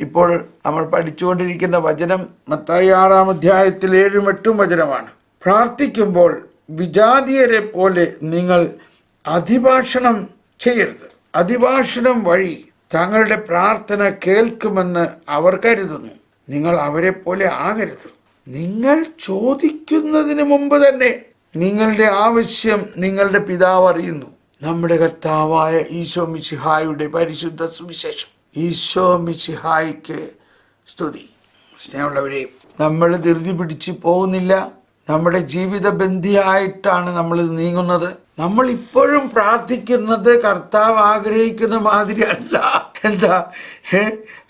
ഇപ്പോൾ നമ്മൾ പഠിച്ചുകൊണ്ടിരിക്കുന്ന വചനം മത്തായി ആറാം അധ്യായത്തിൽ ഏഴും എട്ടും വചനമാണ്. പ്രാർത്ഥിക്കുമ്പോൾ വിജാതീയരെ പോലെ നിങ്ങൾ അതിഭാഷണം ചെയ്യരുത്. അതിഭാഷണം വഴി തങ്ങളുടെ പ്രാർത്ഥന കേൾക്കുമെന്ന് അവർ കരുതുന്നു. നിങ്ങൾ അവരെ പോലെ ആകരുത്. നിങ്ങൾ ചോദിക്കുന്നതിന് മുമ്പ് തന്നെ നിങ്ങളുടെ ആവശ്യം നിങ്ങളുടെ പിതാവ് അറിയുന്നു. നമ്മുടെ കർത്താവായ ഈശോ മിശിഹായുടെ പരിശുദ്ധ സുവിശേഷം. ഈശോ മിശിഹായിക്ക് സ്തുതി. സ്നേഹമുള്ളവരെ നമ്മൾ ധൃതി പിടിച്ച് പോകുന്നില്ല. നമ്മുടെ ജീവിത ബന്ധിയായിട്ടാണ് നമ്മൾ നീങ്ങുന്നത്. നമ്മൾ ഇപ്പോഴും പ്രാർത്ഥിക്കുന്നത് കർത്താവ് ആഗ്രഹിക്കുന്ന മാതിരി അല്ല. എന്താ?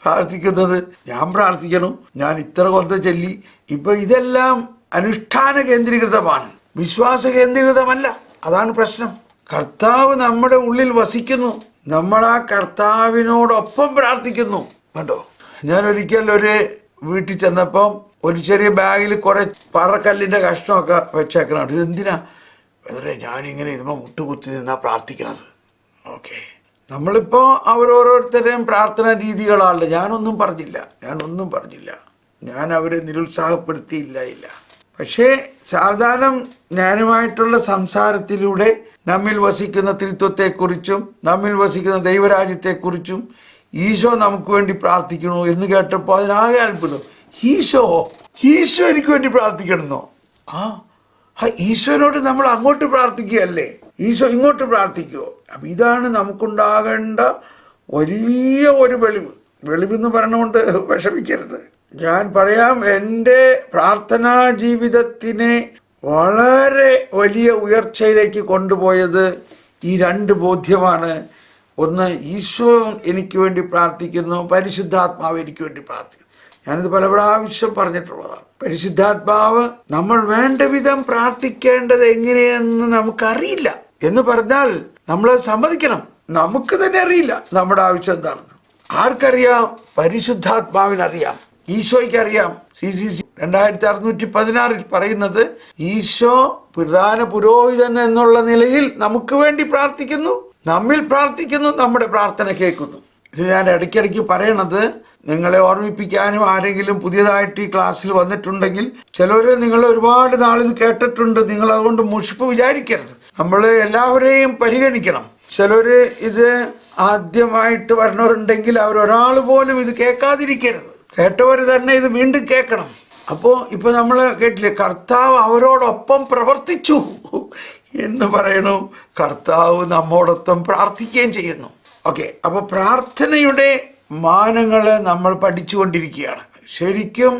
പ്രാർത്ഥിക്കുന്നത്? ഞാൻ പ്രാർത്ഥിക്കണം. ഞാൻ ഇത്ര കൊല്ലത്തെ ചൊല്ലി. ഇപ്പൊ ഇതെല്ലാം അനുഷ്ഠാന കേന്ദ്രീകൃതമാണ്. വിശ്വാസ കേന്ദ്രീകൃതമല്ല. അതാണ് പ്രശ്നം. കർത്താവ് നമ്മുടെ ഉള്ളിൽ വസിക്കുന്നു. നമ്മൾ ആ കർത്താവിനോടൊപ്പം പ്രാർത്ഥിക്കുന്നു. കണ്ടോ? ഞാൻ ഒരിക്കൽ ഒരു വീട്ടിൽ ചെന്നപ്പം ഒരു ചെറിയ ബാഗിൽ കുറെ പാറക്കല്ലിന്റെ കഷ്ണമൊക്കെ വെച്ചേക്കണം ഇത് എന്തിനാ എന്നിട്ട് ഞാനിങ്ങനെ ഇതുമ്പോൾ മുട്ടുകുത്തി നിന്നാ പ്രാർത്ഥിക്കണത്. ഓക്കെ. നമ്മളിപ്പോൾ അവരോരോരുത്തരുടെയും പ്രാർത്ഥന രീതികളാണല്ലോ. ഞാനൊന്നും പറഞ്ഞില്ല. ഞാനൊന്നും പറഞ്ഞില്ല. ഞാൻ അവരെ നിരുത്സാഹപ്പെടുത്തിയില്ല ഇല്ല. പക്ഷേ സാധാരണ ജ്ഞാനമായിട്ടുള്ള സംസാരത്തിലൂടെ നമ്മിൽ വസിക്കുന്ന ത്രിത്വത്തെക്കുറിച്ചും നമ്മിൽ വസിക്കുന്ന ദൈവരാജ്യത്തെക്കുറിച്ചും ഈശോ നമുക്ക് വേണ്ടി പ്രാർത്ഥിക്കണു എന്ന് കേട്ടപ്പോൾ അതിനാകെ അത്ഭുതം. ഈശോ ഈശോ എനിക്ക് വേണ്ടി പ്രാർത്ഥിക്കണമെന്നോ ആ ആ ഈശോനോട് നമ്മൾ അങ്ങോട്ട് പ്രാർത്ഥിക്കുകയല്ലേ? ഈശോ ഇങ്ങോട്ട് പ്രാർത്ഥിക്കുമോ അപ്പം ഇതാണ് നമുക്കുണ്ടാകേണ്ട വലിയ ഒരു വെളിവ്. വെളിവെന്ന് പറഞ്ഞുകൊണ്ട് വിഷമിക്കരുത്. ഞാൻ പറയാം എന്റെ പ്രാർത്ഥനാ ജീവിതത്തിനെ വളരെ വലിയ ഉയർച്ചയിലേക്ക് കൊണ്ടുപോയത് ഈ രണ്ട് ബോധ്യമാണ്. ഒന്ന് ഈശോ എനിക്ക് വേണ്ടി പ്രാർത്ഥിക്കുന്നു പരിശുദ്ധാത്മാവ് എനിക്ക് വേണ്ടി പ്രാർത്ഥിക്കുന്നു. ഞാനിത് പല പ്രാവശ്യം പറഞ്ഞിട്ടുള്ളതാണ്. പരിശുദ്ധാത്മാവ് നമ്മൾ വേണ്ട വിധം പ്രാർത്ഥിക്കേണ്ടത് എങ്ങനെയെന്ന് നമുക്കറിയില്ല. എന്ന് പറഞ്ഞാൽ നമ്മൾ സമ്മതിക്കണം. നമുക്ക് തന്നെ അറിയില്ല നമ്മുടെ ആവശ്യം എന്താണെന്ന്. ആർക്കറിയാം? പരിശുദ്ധാത്മാവിനറിയാം. ഈശോയ്ക്ക് അറിയാം. C C C. രണ്ടായിരത്തി അറുന്നൂറ്റി പതിനാറിൽ പറയുന്നത് ഈശോ പ്രധാന പുരോഹിതൻ എന്നുള്ള നിലയിൽ നമുക്ക് വേണ്ടി പ്രാർത്ഥിക്കുന്നു നമ്മിൽ പ്രാർത്ഥിക്കുന്നു നമ്മുടെ പ്രാർത്ഥന കേൾക്കുന്നു. ഇത് ഞാൻ ഇടയ്ക്കിടയ്ക്ക് പറയണത് നിങ്ങളെ ഓർമ്മിപ്പിക്കാനും ആരെങ്കിലും പുതിയതായിട്ട് ഈ ക്ലാസ്സിൽ വന്നിട്ടുണ്ടെങ്കിൽ ചിലർ നിങ്ങൾ ഒരുപാട് നാളിത് കേട്ടിട്ടുണ്ട് നിങ്ങൾ അതുകൊണ്ട് മുഷിപ്പ് വിചാരിക്കരുത്. നമ്മൾ എല്ലാവരെയും പരിഗണിക്കണം. ചിലർ ഇത് ആദ്യമായിട്ട് വരണവരുണ്ടെങ്കിൽ അവരൊരാൾ പോലും ഇത് കേൾക്കാതിരിക്കരുത്. കേട്ടവർ തന്നെ ഇത് വീണ്ടും കേൾക്കണം. അപ്പോൾ ഇപ്പോൾ നമ്മൾ കേട്ടില്ലേ കർത്താവ് അവരോടൊപ്പം പ്രവർത്തിച്ചു എന്ന് പറയണു. കർത്താവ് നമ്മോടൊപ്പം പ്രാർത്ഥിക്കുകയും ചെയ്യുന്നു. ഓക്കെ അപ്പോൾ പ്രാർത്ഥനയുടെ മാനങ്ങൾ നമ്മൾ പഠിച്ചുകൊണ്ടിരിക്കുകയാണ്. ശരിക്കും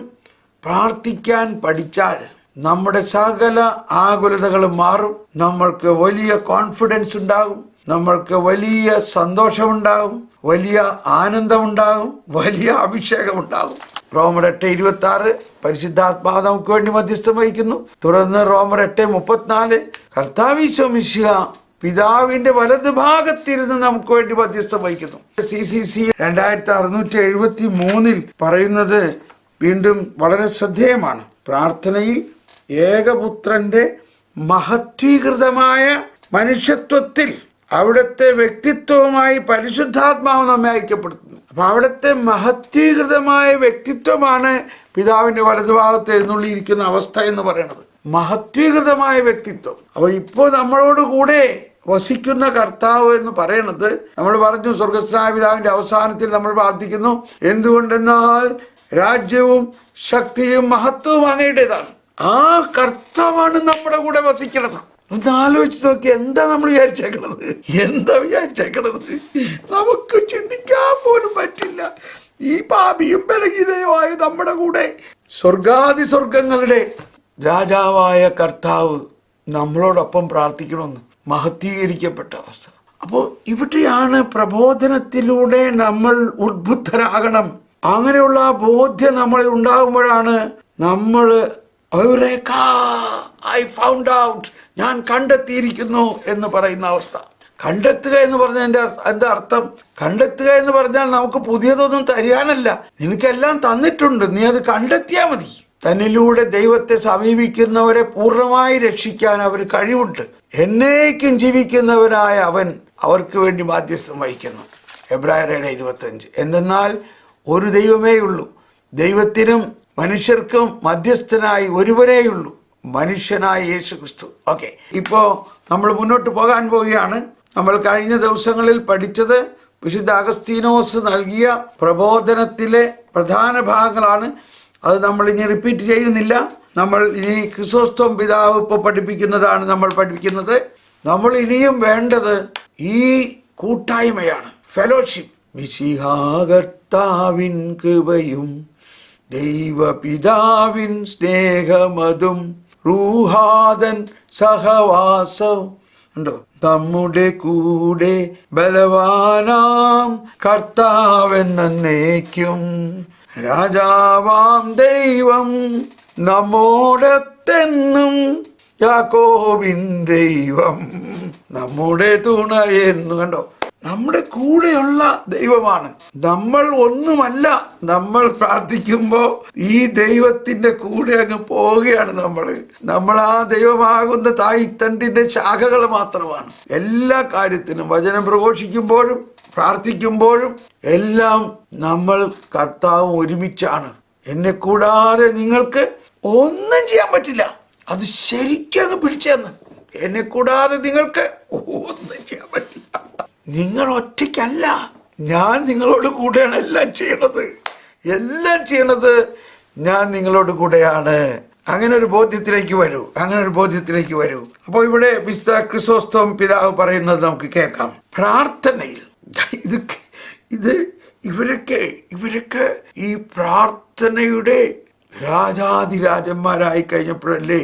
പ്രാർത്ഥിക്കാൻ പഠിച്ചാൽ നമ്മുടെ സകല ആകുലതകൾ മാറും. നമ്മൾക്ക് വലിയ കോൺഫിഡൻസ് ഉണ്ടാകും. നമ്മൾക്ക് വലിയ സന്തോഷമുണ്ടാകും വലിയ ആനന്ദമുണ്ടാകും വലിയ അഭിഷേകമുണ്ടാകും. റോമർ എട്ട് ഇരുപത്തി ആറ് പരിശുദ്ധാത്മാവ് നമുക്ക് വേണ്ടി മധ്യസ്ഥം വഹിക്കുന്നു. തുടർന്ന് റോമർ എട്ട് മുപ്പത്തിനാല് കർത്താവിശോ പിതാവിന്റെ വലത് ഭാഗത്തിരുന്ന് നമുക്ക് വേണ്ടി മധ്യസ്ഥം വഹിക്കുന്നു. സി സി സി രണ്ടായിരത്തി അറുന്നൂറ്റി എഴുപത്തി മൂന്നിൽ പറയുന്നത് വീണ്ടും വളരെ ശ്രദ്ധേയമാണ്. പ്രാർത്ഥനയിൽ ഏകപുത്രന്റെ മഹത്വീകൃതമായ മനുഷ്യത്വത്തിൽ അവിടുത്തെ വ്യക്തിത്വവുമായി പരിശുദ്ധാത്മാവ് നമ്മെ ഐക്യപ്പെടുത്തുന്നു. അപ്പൊ അവിടുത്തെ മഹത്വീകൃതമായ വ്യക്തിത്വമാണ് പിതാവിന്റെ വലതുഭാഗത്ത് എഴുന്നള്ളിയിരിക്കുന്ന അവസ്ഥ എന്ന് പറയുന്നത് മഹത്വീകൃതമായ വ്യക്തിത്വം. അപ്പൊ ഇപ്പോൾ നമ്മളോട് കൂടെ വസിക്കുന്ന കർത്താവ് എന്ന് പറയണത് നമ്മൾ പറഞ്ഞു സ്വർഗസ്നായ പിതാവിന്റെ അവസാനത്തിൽ നമ്മൾ പ്രാർത്ഥിക്കുന്നു എന്തുകൊണ്ടെന്നാൽ രാജ്യവും ശക്തിയും മഹത്വവും അങ്ങയുടേതാണ്. ആ കർത്താവാണ് നമ്മുടെ കൂടെ വസിക്കണത്. ഒന്ന് ആലോചിച്ച് നോക്കി എന്താ നമ്മൾ വിചാരിച്ചേക്കണത്? എന്താ വിചാരിച്ചേക്കണത്? നമുക്ക് ചിന്തിക്കാൻ പോലും പറ്റില്ല. ഈ പാപിയും ബലഹീനയുമായ നമ്മുടെ കൂടെ സ്വർഗാദി സ്വർഗങ്ങളുടെ രാജാവായ കർത്താവ് നമ്മളോടൊപ്പം പ്രാർത്ഥിക്കണമെന്ന് മഹത്വീകരിക്കപ്പെട്ട അവസ്ഥ. അപ്പോൾ ഇവിടെയാണ് പ്രബോധനത്തിലൂടെ നമ്മൾ ഉദ്ബുദ്ധരാകണം അങ്ങനെയുള്ള ബോധ്യം നമ്മളിൽ ഉണ്ടാകുമ്പോഴാണ് നമ്മൾ ഐ ഫൗണ്ട് ഔട്ട് ഞാൻ കണ്ടെത്തിയിരിക്കുന്നു എന്ന് പറയുന്ന അവസ്ഥ. കണ്ടെത്തുക എന്ന് പറഞ്ഞതിന്റെ എന്റെ അർത്ഥം കണ്ടെത്തുക എന്ന് പറഞ്ഞാൽ നമുക്ക് പുതിയതൊന്നും തരിയാനല്ല നിനക്കെല്ലാം തന്നിട്ടുണ്ട്. നീ അത് കണ്ടെത്തിയാൽ മതി. തന്നിലൂടെ ദൈവത്തെ സമീപിക്കുന്നവരെ പൂർണമായി രക്ഷിക്കാൻ അവർ കഴിവുണ്ട്. എന്നേക്കും ജീവിക്കുന്നവനായ അവൻ അവർക്ക് വേണ്ടി ബാധ്യസ്ഥം വഹിക്കുന്നു. എബ്രായരുടെ ഇരുപത്തഞ്ച്. എന്തെന്നാൽ ഒരു ദൈവമേ ഉള്ളൂ ദൈവത്തിനും മനുഷ്യർക്കും മധ്യസ്ഥനായി ഒരുവനേയുള്ളൂ മനുഷ്യനായ യേശു ക്രിസ്തു ഓക്കെ. ഇപ്പോൾ നമ്മൾ മുന്നോട്ട് പോകാൻ പോവുകയാണ്. നമ്മൾ കഴിഞ്ഞ ദിവസങ്ങളിൽ പഠിച്ചത് വിശുദ്ധ അഗസ്തീനോസ് നൽകിയ പ്രബോധനത്തിലെ പ്രധാന ഭാഗങ്ങളാണ്. അത് നമ്മൾ ഇനി റിപ്പീറ്റ് ചെയ്യുന്നില്ല. നമ്മൾ ഇനി ക്രിസോസ്തം പിതാവ് ഇപ്പോൾ പഠിപ്പിക്കുന്നതാണ് നമ്മൾ പഠിപ്പിക്കുന്നത്. നമ്മൾ ഇനിയും വേണ്ടത് ഈ കൂട്ടായ്മയാണ്. ഫെലോഷിപ്പ് മിശിഹാകർത്താവിൻ കൃപയും ദൈവപിതാവിൻ സ്നേഹമതും റൂഹാദൻ സഹവാസം ഉണ്ടോ? നമ്മുടെ കൂടെ ബലവാനാം കർത്താവെന്നേക്കും. രാജാവാം ദൈവം നമ്മോടത്തെന്നും. യാക്കോബിൻ ദൈവം നമ്മുടെ തുണയെന്നു. കണ്ടോ? നമ്മുടെ കൂടെയുള്ള ദൈവമാണ്. നമ്മൾ ഒന്നുമല്ല നമ്മൾ പ്രാർത്ഥിക്കുമ്പോൾ ഈ ദൈവത്തിന്റെ കൂടെ അങ്ങ് പോവുകയാണ് നമ്മൾ നമ്മൾ ആ ദൈവമാകുന്ന തായ്തണ്ടിന്റെ ശാഖകൾ മാത്രമാണ്. എല്ലാ കാര്യത്തിനും വചനം പ്രഘോഷിക്കുമ്പോഴും പ്രാർത്ഥിക്കുമ്പോഴും എല്ലാം നമ്മൾ കർത്താവ് ഒരുമിച്ചാണ്. എന്നെ കൂടാതെ നിങ്ങൾക്ക് ഒന്നും ചെയ്യാൻ പറ്റില്ല. അത് ശരിക്കും അങ്ങ് പിടിച്ചെന്ന്. എന്നെ കൂടാതെ നിങ്ങൾക്ക് ഒന്നും ചെയ്യാൻ പറ്റില്ല. നിങ്ങൾ ഒറ്റയ്ക്കല്ല ഞാൻ നിങ്ങളോട് കൂടെയാണ് എല്ലാം ചെയ്യണത്. എല്ലാം ചെയ്യണത് ഞാൻ നിങ്ങളോട് കൂടെയാണ്. അങ്ങനെ ഒരു ബോധ്യത്തിലേക്ക് വരൂ അങ്ങനെ ഒരു ബോധ്യത്തിലേക്ക് വരൂ. അപ്പോൾ ഇവിടെ വിശുദ്ധ ക്രിസോസ്തവം പിതാവ് പറയുന്നത് നമുക്ക് കേൾക്കാം. പ്രാർത്ഥനയിൽ ഇത് ഇത് ഇവരൊക്കെ ഇവരൊക്കെ ഈ പ്രാർത്ഥനയുടെ രാജാതിരാജന്മാരായി കഴിഞ്ഞപ്പോഴല്ലേ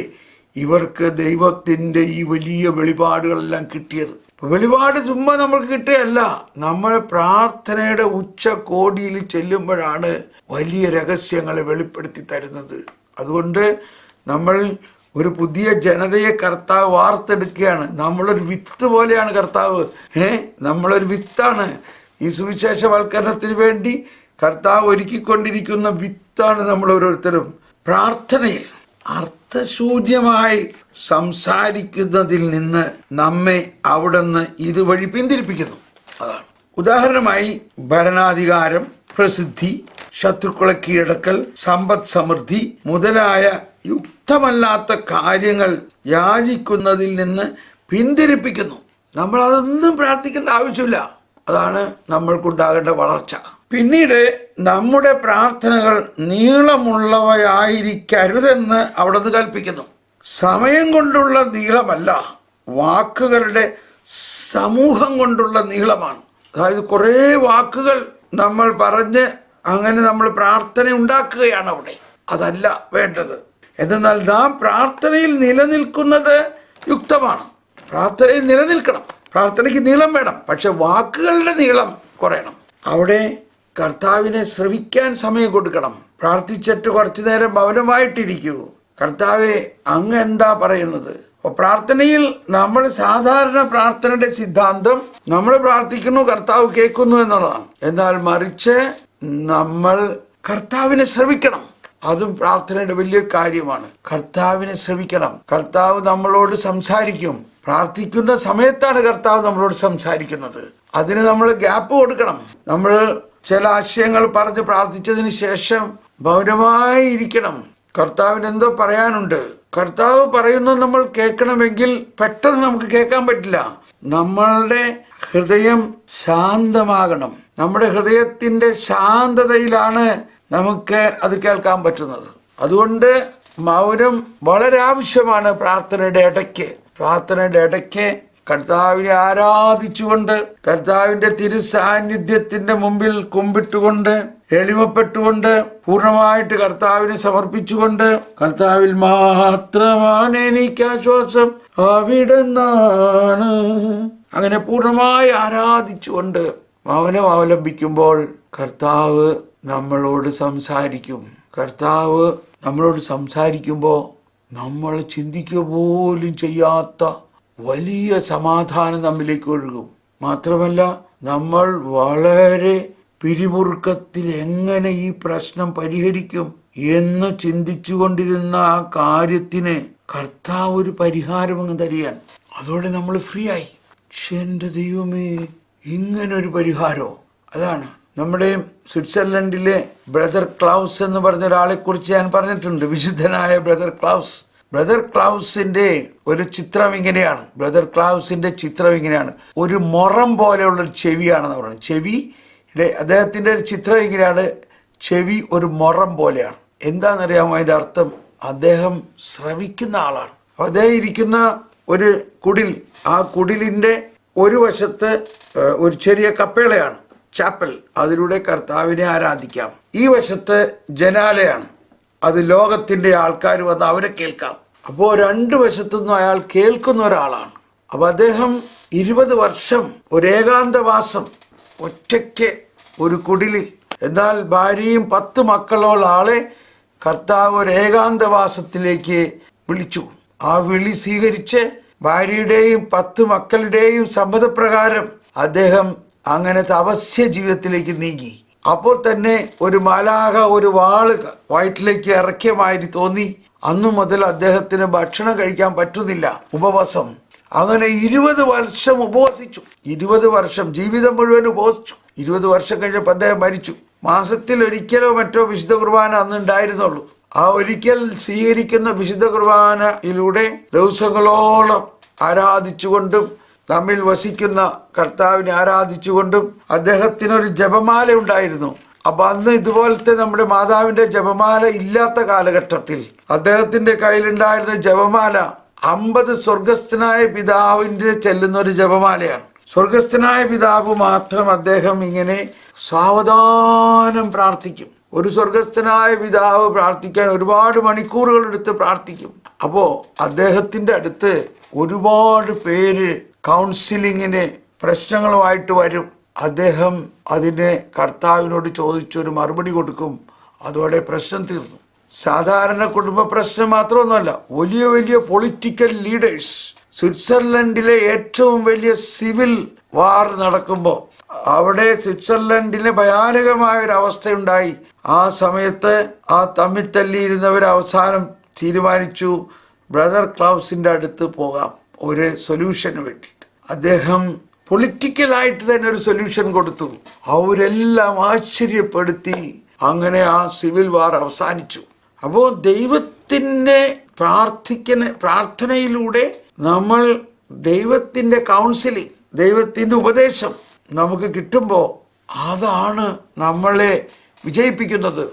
ഇവർക്ക് ദൈവത്തിന്റെ ഈ വലിയ വെളിപാടുകളെല്ലാം കിട്ടിയത്. വെളിപാട് ചുമ്മാ നമ്മൾക്ക് കിട്ടുകയല്ല. നമ്മൾ പ്രാർത്ഥനയുടെ ഉച്ച കോടിയിൽ ചെല്ലുമ്പോഴാണ് വലിയ രഹസ്യങ്ങളെ വെളിപ്പെടുത്തി തരുന്നത്. അതുകൊണ്ട് നമ്മൾ ഒരു പുതിയ ജനതയെ കർത്താവ് വാർത്തെടുക്കുകയാണ്. നമ്മളൊരു വിത്ത് പോലെയാണ് കർത്താവ്. ഏ? നമ്മളൊരു വിത്താണ്. ഈ സുവിശേഷവൽക്കരണത്തിന് വേണ്ടി കർത്താവ് ഒരുക്കിക്കൊണ്ടിരിക്കുന്ന വിത്താണ് നമ്മൾ ഓരോരുത്തരും. പ്രാർത്ഥനയിൽ. അർത്ഥശൂന്യമായി സംസാരിക്കുന്നതിൽ നിന്ന് നമ്മെ അവിടുന്ന് ഇതുവഴി പിന്തിരിപ്പിക്കുന്നു. അതാണ്. ഉദാഹരണമായി ഭരണാധികാരം പ്രസിദ്ധി ശത്രുക്കളെ കീഴടക്കൽ സമ്പദ് സമൃദ്ധി മുതലായ യുക്തമല്ലാത്ത കാര്യങ്ങൾ യാചിക്കുന്നതിൽ നിന്ന് പിന്തിരിപ്പിക്കുന്നു. നമ്മൾ അതൊന്നും പ്രാർത്ഥിക്കേണ്ട ആവശ്യമില്ല. അതാണ് നമ്മൾക്കുണ്ടാകേണ്ട വളർച്ച. പിന്നീട് നമ്മുടെ പ്രാർത്ഥനകൾ നീളമുള്ളവയായിരിക്കരുതെന്ന് അവിടെ നിന്ന് കൽപ്പിക്കുന്നു. സമയം കൊണ്ടുള്ള നീളമല്ല വാക്കുകളുടെ സമൂഹം കൊണ്ടുള്ള നീളമാണ്. അതായത് കുറേ വാക്കുകൾ നമ്മൾ പറഞ്ഞ് അങ്ങനെ നമ്മൾ പ്രാർത്ഥന ഉണ്ടാക്കുകയാണ് അവിടെ. അതല്ല വേണ്ടത്. എന്തെന്നാൽ നാം പ്രാർത്ഥനയിൽ നിലനിൽക്കുന്നത് യുക്തമാണ്. പ്രാർത്ഥനയിൽ നിലനിൽക്കണം. പ്രാർത്ഥനയ്ക്ക് നീളം വേണം പക്ഷെ വാക്കുകളുടെ നീളം കുറയണം. അവിടെ കർത്താവിനെ ശ്രവിക്കാൻ സമയം കൊടുക്കണം. പ്രാർത്ഥിച്ചിട്ട് കുറച്ചു നേരം മൗനമായിട്ടിരിക്കൂ കർത്താവെ അങ്ങ് എന്താ പറയുന്നത്? പ്രാർത്ഥനയിൽ നമ്മൾ സാധാരണ പ്രാർത്ഥനയുടെ സിദ്ധാന്തം നമ്മൾ പ്രാർത്ഥിക്കുന്നു കർത്താവ് കേൾക്കുന്നു എന്നുള്ളതാണ്. എന്നാൽ മറിച്ച് നമ്മൾ കർത്താവിനെ ശ്രവിക്കണം. അതും പ്രാർത്ഥനയുടെ വലിയ കാര്യമാണ്. കർത്താവിനെ ശ്രവിക്കണം. കർത്താവ് നമ്മളോട് സംസാരിക്കും. പ്രാർത്ഥിക്കുന്ന സമയത്താണ് കർത്താവ് നമ്മളോട് സംസാരിക്കുന്നത്. അതിന് നമ്മൾ ഗ്യാപ്പ് കൊടുക്കണം. നമ്മൾ ചില ആശയങ്ങൾ പറഞ്ഞ് പ്രാർത്ഥിച്ചതിന് ശേഷം മൗനമായി ഇരിക്കണം. കർത്താവിന് എന്തോ പറയാനുണ്ട്. കർത്താവ് പറയുന്നത് നമ്മൾ കേൾക്കണമെങ്കിൽ പെട്ടെന്ന് നമുക്ക് കേൾക്കാൻ പറ്റില്ല. നമ്മളുടെ ഹൃദയം ശാന്തമാകണം. നമ്മുടെ ഹൃദയത്തിന്റെ ശാന്തതയിലാണ് നമുക്ക് അത് കേൾക്കാൻ പറ്റുന്നത്. അതുകൊണ്ട് മൗനം വളരെ ആവശ്യമാണ് പ്രാർത്ഥനയുടെ ഇടയ്ക്ക്. പ്രാർത്ഥനയുടെ ഇടയ്ക്ക് കർത്താവിനെ ആരാധിച്ചുകൊണ്ട് കർത്താവിന്റെ തിരു സാന്നിധ്യത്തിന്റെ മുമ്പിൽ കുമ്പിട്ടുകൊണ്ട് എളിമപ്പെട്ടുകൊണ്ട് പൂർണമായിട്ട് കർത്താവിനെ സമർപ്പിച്ചുകൊണ്ട് കർത്താവിൽ മാത്രമാണ് എനിക്ക് ആശ്വാസം. അവിടെ നിന്നാണ് അങ്ങനെ പൂർണമായി ആരാധിച്ചുകൊണ്ട് മൗനം അവലംബിക്കുമ്പോൾ കർത്താവ് നമ്മളോട് സംസാരിക്കും. കർത്താവ് നമ്മളോട് സംസാരിക്കുമ്പോൾ നമ്മൾ ചിന്തിക്കുക പോലും ചെയ്യാത്ത വലിയ സമാധാനം നമ്മിലേക്ക് ഒഴുകും. മാത്രമല്ല നമ്മൾ വളരെ പിരിമുറുക്കത്തിൽ എങ്ങനെ ഈ പ്രശ്നം പരിഹരിക്കും എന്ന് ചിന്തിച്ചുകൊണ്ടിരുന്ന ആ കാര്യത്തിന് കർത്താവ് ഒരു പരിഹാരം അങ്ങ് തരികയാണ്. അതോടെ നമ്മൾ ഫ്രീ ആയി എന്റെ ദൈവമേ ഇങ്ങനൊരു പരിഹാരമോ അതാണ്. നമ്മുടെ സ്വിറ്റ്സർലൻഡിലെ ബ്രദർ ക്ലൗസ് എന്ന് പറഞ്ഞ ഒരാളെ കുറിച്ച് ഞാൻ പറഞ്ഞിട്ടുണ്ട്. വിശുദ്ധനായ ബ്രദർ ക്ലൗസ്. ബ്രദർ ക്ലൗസിന്റെ ഒരു ചിത്രം ഇങ്ങനെയാണ്. ബ്രദർ ക്ലൗസിന്റെ ചിത്രം ഇങ്ങനെയാണ്. ഒരു മൊറം പോലെയുള്ള ഒരു ചെവിയാണെന്ന് പറയുന്നത്. ചെവി അദ്ദേഹത്തിന്റെ ഒരു ചിത്രം ഇങ്ങനെയാണ്. ചെവി ഒരു മൊറം പോലെയാണ്. എന്താണെന്നറിയാമോ അതിന്റെ അർത്ഥം? അദ്ദേഹം ശ്രവിക്കുന്ന ആളാണ്. അദ്ദേഹം ഇരിക്കുന്ന ഒരു കുടിൽ ആ കുടിലിന്റെ ഒരു വശത്ത് ഒരു ചെറിയ കപ്പേളയാണ് ചാപ്പൽ. അതിലൂടെ കർത്താവിനെ ആരാധിക്കാം. ഈ വശത്ത് ജനാലയാണ്. അത് ലോകത്തിന്റെ ആൾക്കാർ വന്ന് അവരെ കേൾക്കാം. അപ്പോൾ രണ്ട് വശത്തുനിന്നും അയാൾ കേൾക്കുന്ന ഒരാളാണ്. അപ്പോൾ അദ്ദേഹം ഇരുപത് വർഷം ഒരേകാന്തവാസം ഒറ്റയ്ക്ക് ഒരു കുടിലിൽ. എന്നാൽ ഭാര്യയും പത്ത് മക്കളോളം ആളെ കർത്താവ് ഒരു ഏകാന്തവാസത്തിലേക്ക് വിളിച്ചു. ആ വിളി സ്വീകരിച്ച് ഭാര്യയുടെയും പത്ത് മക്കളുടെയും സമ്മതപ്രകാരം അദ്ദേഹം അങ്ങനത്തെ അവശ്യ ജീവിതത്തിലേക്ക് നീങ്ങി. അപ്പോൾ തന്നെ ഒരു മാലാക ഒരു വാൾ വയറ്റിലേക്ക് ഇറക്കിയ മാതിരി തോന്നി. അന്നു മുതൽ അദ്ദേഹത്തിന് ഭക്ഷണം കഴിക്കാൻ പറ്റുന്നില്ല. ഉപവാസം. അങ്ങനെ ഇരുപത് വർഷം ഉപവസിച്ചു. ഇരുപത് വർഷം ജീവിതം മുഴുവൻ ഉപവസിച്ചു. ഇരുപത് വർഷം കഴിഞ്ഞപ്പോൾ അദ്ദേഹം മരിച്ചു. മാസത്തിൽ ഒരിക്കലോ മറ്റോ വിശുദ്ധ കുർബാന അന്ന് ഉണ്ടായിരുന്നുള്ളൂ. ആ ഒരിക്കൽ സ്വീകരിക്കുന്ന വിശുദ്ധ കുർബാനയിലൂടെ ദിവസങ്ങളോളം ആരാധിച്ചുകൊണ്ടും നമ്മിൽ വസിക്കുന്ന കർത്താവിനെ ആരാധിച്ചുകൊണ്ടും അദ്ദേഹത്തിനൊരു ജപമാല ഉണ്ടായിരുന്നു. അപ്പൊ അന്ന് ഇതുപോലത്തെ നമ്മുടെ മാതാവിന്റെ ജപമാല ഇല്ലാത്ത കാലഘട്ടത്തിൽ അദ്ദേഹത്തിന്റെ കയ്യിലുണ്ടായിരുന്ന ജപമാല അമ്പത് സ്വർഗസ്ഥനായ പിതാവിന്റെ ചെല്ലുന്ന ഒരു ജപമാലയാണ്. സ്വർഗസ്ഥനായ പിതാവ് മാത്രം അദ്ദേഹം ഇങ്ങനെ സാവധാനം പ്രാർത്ഥിക്കും. ഒരു സ്വർഗസ്ഥനായ പിതാവ് പ്രാർത്ഥിക്കാൻ ഒരുപാട് മണിക്കൂറുകൾ എടുത്ത് പ്രാർത്ഥിക്കും. അപ്പോ അദ്ദേഹത്തിന്റെ അടുത്ത് ഒരുപാട് പേര് കൗൺസിലിങ്ങിന് പ്രശ്നങ്ങളുമായിട്ട് വരും. അദ്ദേഹം അതിനെ കർത്താവിനോട് ചോദിച്ചൊരു മറുപടി കൊടുക്കും. അതോടെ പ്രശ്നം തീർന്നു. സാധാരണ കുടുംബ പ്രശ്നം മാത്രമൊന്നുമല്ല വലിയ വലിയ പൊളിറ്റിക്കൽ ലീഡേഴ്സ് സ്വിറ്റ്സർലൻഡിലെ ഏറ്റവും വലിയ സിവിൽ വാർ നടക്കുമ്പോൾ അവിടെ സ്വിറ്റ്സർലൻഡിലെ ഭയാനകമായ ഒരു അവസ്ഥയുണ്ടായി ആ സമയത്ത് ആ തമ്മിൽ തല്ലിയിരുന്നവർ അവസാനം തീരുമാനിച്ചു ബ്രദർ ക്ലൗസിന്റെ അടുത്ത് പോകാം ഒരു സൊല്യൂഷന് വേണ്ടിയിട്ട്. അദ്ദേഹം പൊളിറ്റിക്കലായിട്ട് തന്നെ ഒരു സൊല്യൂഷൻ കൊടുത്തു. അവരെല്ലാം ആശ്ചര്യപ്പെടുത്തി. അങ്ങനെ ആ സിവിൽ വാർ അവസാനിച്ചു. അപ്പോൾ ദൈവത്തിന്റെ പ്രാർത്ഥിക്കുന്ന പ്രാർത്ഥനയിലൂടെ നമ്മൾ ദൈവത്തിന്റെ കൗൺസിലിംഗ് ദൈവത്തിന്റെ ഉപദേശം നമുക്ക് കിട്ടുമ്പോൾ അതാണ് നമ്മളെ വിജയിപ്പിക്കുന്നത്.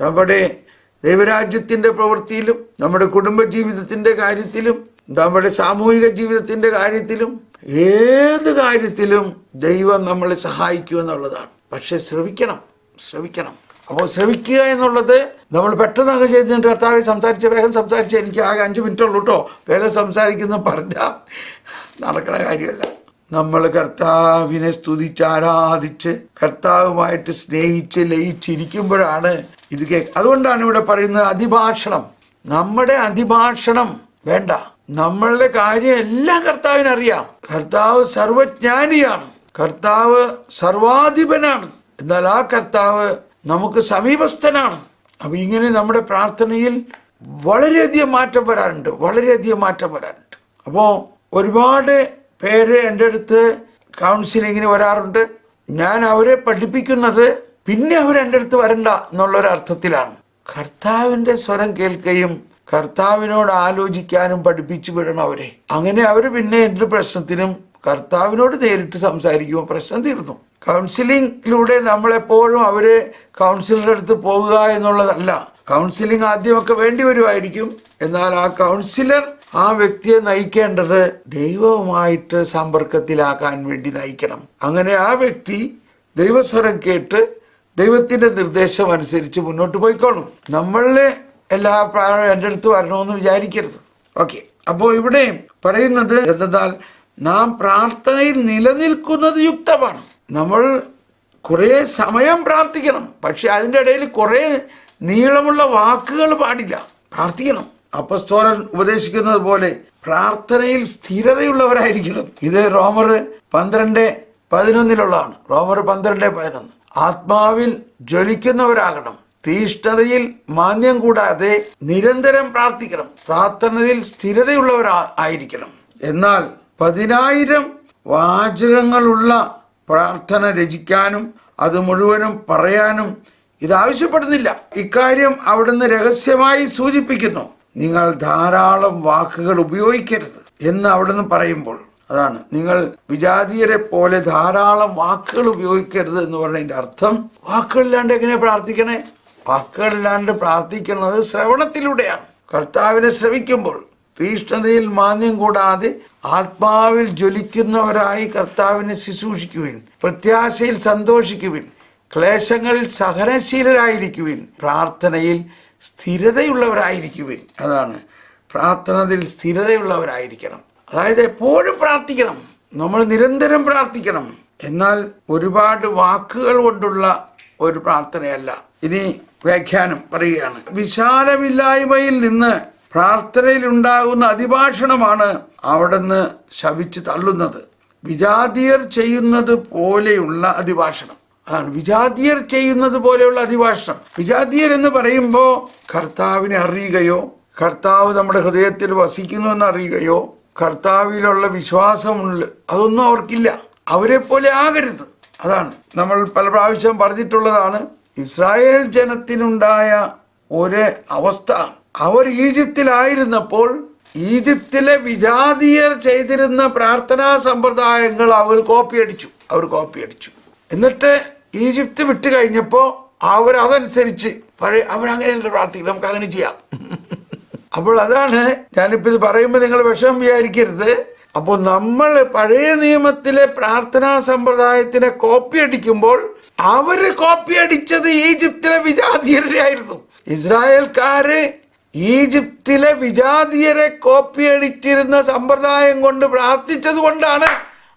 നമ്മുടെ ദൈവരാജ്യത്തിന്റെ പ്രവൃത്തിയിലും നമ്മുടെ കുടുംബജീവിതത്തിന്റെ കാര്യത്തിലും നമ്മുടെ സാമൂഹിക ജീവിതത്തിന്റെ കാര്യത്തിലും ഏത് കാര്യത്തിലും ദൈവം നമ്മളെ സഹായിക്കുമെന്നുള്ളതാണ് പക്ഷെ ശ്രവിക്കണം ശ്രവിക്കണം. അപ്പോൾ ശ്രവിക്കുക എന്നുള്ളത് നമ്മൾ പെട്ടെന്ന് അങ്ങ് ചെയ്തിട്ട് കർത്താവ് സംസാരിച്ച് വേഗം സംസാരിച്ച് എനിക്ക് ആകെ അഞ്ച് മിനിറ്റ് ഉള്ളൂ കേട്ടോ വേഗം സംസാരിക്കുന്നു പറഞ്ഞാൽ നടക്കണ കാര്യമല്ല. നമ്മൾ കർത്താവിനെ സ്തുതിച്ച് ആരാധിച്ച് കർത്താവുമായിട്ട് സ്നേഹിച്ച് ലയിച്ചിരിക്കുമ്പോഴാണ് ഇത് കേ അതുകൊണ്ടാണ് ഇവിടെ പറയുന്നത് അതിഭാഷണം. നമ്മുടെ അതിഭാഷണം വേണ്ട. നമ്മളുടെ കാര്യം എല്ലാം കർത്താവിനറിയാം. കർത്താവ് സർവജ്ഞാനിയാണ്. കർത്താവ് സർവാധിപനാണ്. എന്നാൽ ആ കർത്താവ് നമുക്ക് സമീപസ്ഥനാണ്. അപ്പം ഇങ്ങനെ നമ്മുടെ പ്രാർത്ഥനയിൽ വളരെയധികം മാറ്റം വരാറുണ്ട്. വളരെയധികം മാറ്റം വരാറുണ്ട്. അപ്പോൾ ഒരുപാട് പേര് എന്റെ അടുത്ത് കൗൺസിലിങ്ങിന് വരാറുണ്ട്. ഞാൻ അവരെ പഠിപ്പിക്കുന്നത് പിന്നെ അവർ എന്റെ അടുത്ത് വരണ്ട എന്നുള്ളൊരർത്ഥത്തിലാണ്. കർത്താവിന്റെ സ്വരം കേൾക്കുകയും കർത്താവിനോട് ആലോചിക്കാനും പഠിപ്പിച്ചു വിടണം അവരെ. അങ്ങനെ അവർ പിന്നെ എന്ത് പ്രശ്നത്തിനും കർത്താവിനോട് നേരിട്ട് സംസാരിക്കുമ്പോൾ പ്രശ്നം തീർന്നു. കൗൺസിലിങ്ങിലൂടെ നമ്മളെപ്പോഴും അവരെ കൗൺസിലറുടെ അടുത്ത് പോകുക എന്നുള്ളതല്ല. കൗൺസിലിംഗ് ആദ്യമൊക്കെ വേണ്ടി വരുമായിരിക്കും. എന്നാൽ ആ കൗൺസിലർ ആ വ്യക്തിയെ നയിക്കേണ്ടത് ദൈവവുമായിട്ട് സമ്പർക്കത്തിലാക്കാൻ വേണ്ടി നയിക്കണം. അങ്ങനെ ആ വ്യക്തി ദൈവസ്വരം കേട്ട് ദൈവത്തിന്റെ നിർദ്ദേശം അനുസരിച്ച് മുന്നോട്ട് പോയിക്കോളും. നമ്മളിലെ എല്ലാ പ്രായവും എന്റെ അടുത്ത് വരണമെന്ന് വിചാരിക്കരുത്. ഓക്കെ അപ്പോൾ ഇവിടെ പറയുന്നത് എന്തെന്നാൽ നാം പ്രാർത്ഥനയിൽ നിലനിൽക്കുന്നത് യുക്തമാണ്. നമ്മൾ കുറേ സമയം പ്രാർത്ഥിക്കണം. പക്ഷെ അതിന്റെ ഇടയിൽ കുറേ നീളമുള്ള വാക്കുകൾ പാടില്ല. പ്രാർത്ഥിക്കണം. അപ്പസ്തോലൻ ഉപദേശിക്കുന്നത് പോലെ പ്രാർത്ഥനയിൽ സ്ഥിരതയുള്ളവരായിരിക്കണം. ഇത് റോമർ പന്ത്രണ്ട് പതിനൊന്നിലുള്ളതാണ്. റോമർ പന്ത്രണ്ട് പതിനൊന്ന്. ആത്മാവിൽ ജ്വലിക്കുന്നവരാകണം. തീഷ്ണതയിൽ മാന്യം കൂടാതെ നിരന്തരം പ്രാർത്ഥിക്കണം. പ്രാർത്ഥനയിൽ സ്ഥിരതയുള്ളവർ ആയിരിക്കണം. എന്നാൽ പതിനായിരം വാചകങ്ങളുള്ള പ്രാർത്ഥന രചിക്കാനും അത് മുഴുവനും പറയാനും ഇത് ആവശ്യപ്പെടുന്നില്ല. ഇക്കാര്യം അവിടുന്ന് രഹസ്യമായി സൂചിപ്പിക്കുന്നു. നിങ്ങൾ ധാരാളം വാക്കുകൾ ഉപയോഗിക്കരുത് എന്ന് അവിടുന്ന് പറയുമ്പോൾ. അതാണ് നിങ്ങൾ വിജാതീയരെ പോലെ ധാരാളം വാക്കുകൾ ഉപയോഗിക്കരുത് എന്ന് പറഞ്ഞതിന്റെ അർത്ഥം. വാക്കുകളില്ലാണ്ട് എങ്ങനെ പ്രാർത്ഥിക്കണേ? വാക്കുകളില്ലാണ്ട് പ്രാർത്ഥിക്കുന്നത് ശ്രവണത്തിലൂടെയാണ്. കർത്താവിനെ ശ്രവിക്കുമ്പോൾ തീഷ്ണതയിൽ മാന്യം കൂടാതെ ആത്മാവിൽ ജ്വലിക്കുന്നവരായി കർത്താവിനെ ശുശ്രൂഷിക്കുവിൻ പ്രത്യാശയിൽ സന്തോഷിക്കുവിൻ ക്ലേശങ്ങളിൽ സഹനശീലരായിരിക്കുവിൻ പ്രാർത്ഥനയിൽ സ്ഥിരതയുള്ളവരായിരിക്കുവിൻ. അതാണ് പ്രാർത്ഥനയിൽ സ്ഥിരതയുള്ളവരായിരിക്കണം. അതായത് എപ്പോഴും പ്രാർത്ഥിക്കണം. നമ്മൾ നിരന്തരം പ്രാർത്ഥിക്കണം. എന്നാൽ ഒരുപാട് വാക്കുകൾ കൊണ്ടുള്ള ഒരു പ്രാർത്ഥനയല്ല. ഇനി വ്യാഖ്യാനം പറയുകയാണ്. വിശാലമില്ലായ്മയിൽ നിന്ന് പ്രാർത്ഥനയിൽ ഉണ്ടാകുന്ന അതിഭാഷണമാണ് അവിടുന്ന് ശവിച്ച് തള്ളുന്നത്. വിജാതിയർ ചെയ്യുന്നത് പോലെയുള്ള അതിഭാഷണം. അതാണ് വിജാതിയർ ചെയ്യുന്നത് പോലെയുള്ള അതിഭാഷണം. വിജാതിയർ എന്ന് പറയുമ്പോൾ കർത്താവിനെ അറിയുകയോ കർത്താവ് നമ്മുടെ ഹൃദയത്തിൽ വസിക്കുന്നു എന്ന് അറിയുകയോ കർത്താവിലുള്ള വിശ്വാസമുണ്ട് അതൊന്നും അവർക്കില്ല. അവരെ പോലെ ആകരുത്. അതാണ്. നമ്മൾ പല പ്രാവശ്യം പറഞ്ഞിട്ടുള്ളതാണ് ഇസ്രായേൽ ജനത്തിനുണ്ടായ ഒരു അവസ്ഥ. അവർ ഈജിപ്തിലായിരുന്നപ്പോൾ ഈജിപ്തിലെ വിജാതീയർ ചെയ്തിരുന്ന പ്രാർത്ഥനാ സമ്പ്രദായങ്ങൾ അവർ കോപ്പിയടിച്ചു. അവർ കോപ്പിയടിച്ചു. എന്നിട്ട് ഈജിപ്ത് വിട്ട് കഴിഞ്ഞപ്പോൾ അവരതനുസരിച്ച് പഴയ അവരങ്ങനെയല്ല പ്രാർത്ഥിക്കും നമുക്ക് അങ്ങനെ ചെയ്യാം. അപ്പോൾ അതാണ് ഞാനിപ്പോൾ ഇത് പറയുമ്പോൾ നിങ്ങൾ വിഷമം വിചാരിക്കരുത്. അപ്പോൾ നമ്മൾ പഴയ നിയമത്തിലെ പ്രാർത്ഥനാ സമ്പ്രദായത്തിനെ കോപ്പി അടിക്കുമ്പോൾ അവർ കോപ്പി അടിച്ചത് ഈജിപ്തിലെ വിജാതീയരെ ആയിരുന്നു ഇസ്രായേൽക്കാര് ഈജിപ്തിലെ വിജാതീയരെ കോപ്പി അടിച്ചിരുന്ന സമ്പ്രദായം കൊണ്ട് പ്രാർത്ഥിച്ചത് കൊണ്ടാണ്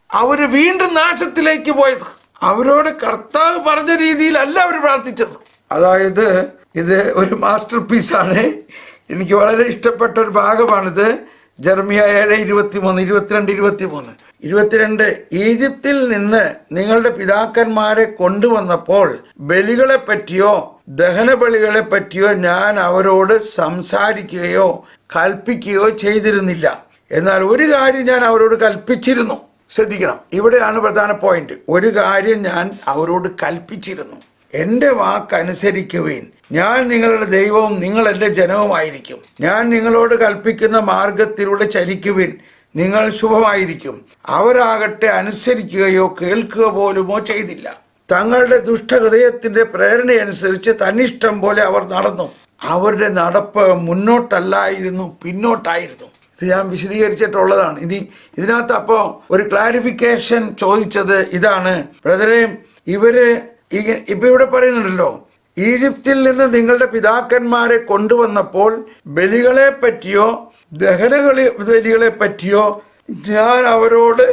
അവർ വീണ്ടും നാശത്തിലേക്ക് പോയത്. അവരോട് കർത്താവ് പറഞ്ഞ രീതിയിലല്ല അവർ പ്രാർത്ഥിച്ചത്. അതായത് ഇത് ഒരു മാസ്റ്റർ പീസാണ് എനിക്ക് വളരെ ഇഷ്ടപ്പെട്ട ഒരു ഭാഗമാണിത്. ജർമിയ ഏഴ് ഇരുപത്തി മൂന്ന് ഇരുപത്തിരണ്ട് ഇരുപത്തി മൂന്ന് ഇരുപത്തിരണ്ട് ഈജിപ്തിൽ നിന്ന് നിങ്ങളുടെ പിതാക്കന്മാരെ കൊണ്ടുവന്നപ്പോൾ ബലികളെ പറ്റിയോ ദഹന ബലികളെ പറ്റിയോ ഞാൻ അവരോട് സംസാരിക്കുകയോ കൽപ്പിക്കുകയോ ചെയ്തിരുന്നില്ല. എന്നാൽ ഒരു കാര്യം ഞാൻ അവരോട് കൽപ്പിച്ചിരുന്നു. ശ്രദ്ധിക്കണം ഇവിടെയാണ് പ്രധാന പോയിന്റ് ഒരു കാര്യം ഞാൻ അവരോട് കൽപ്പിച്ചിരുന്നു. എന്റെ വാക്കനുസരിക്കുവേൻ. ഞാൻ നിങ്ങളുടെ ദൈവവും നിങ്ങൾ എന്റെ ജനവുമായിരിക്കും. ഞാൻ നിങ്ങളോട് കൽപ്പിക്കുന്ന മാർഗത്തിലൂടെ ചരിക്കുവിൻ നിങ്ങൾ ശുഭമായിരിക്കും. അവരാകട്ടെ അനുസരിക്കുകയോ കേൾക്കുക പോലുമോ ചെയ്തില്ല. തങ്ങളുടെ ദുഷ്ടഹൃദയത്തിന്റെ പ്രേരണയനുസരിച്ച് തന്നിഷ്ടം പോലെ അവർ നടന്നു. അവരുടെ നടപ്പ് മുന്നോട്ടല്ലായിരുന്നു പിന്നോട്ടായിരുന്നു. ഇത് ഞാൻ വിശദീകരിച്ചിട്ടുള്ളതാണ്. ഇനി ഇതിനകത്ത് അപ്പോൾ ഒരു ക്ലാരിഫിക്കേഷൻ ചോദിച്ചത് ഇതാണ്. ബ്രദറെ ഇവർ ഇപ്പൊ ഇവിടെ പറയുന്നുണ്ടല്ലോ ഈജിപ്തിൽ നിന്ന് നിങ്ങളുടെ പിതാക്കന്മാരെ കൊണ്ടുവന്നപ്പോൾ ബലികളെ പറ്റിയോ ദഹനകളി ബലികളെ പറ്റിയോ ഞാൻ അവരോട്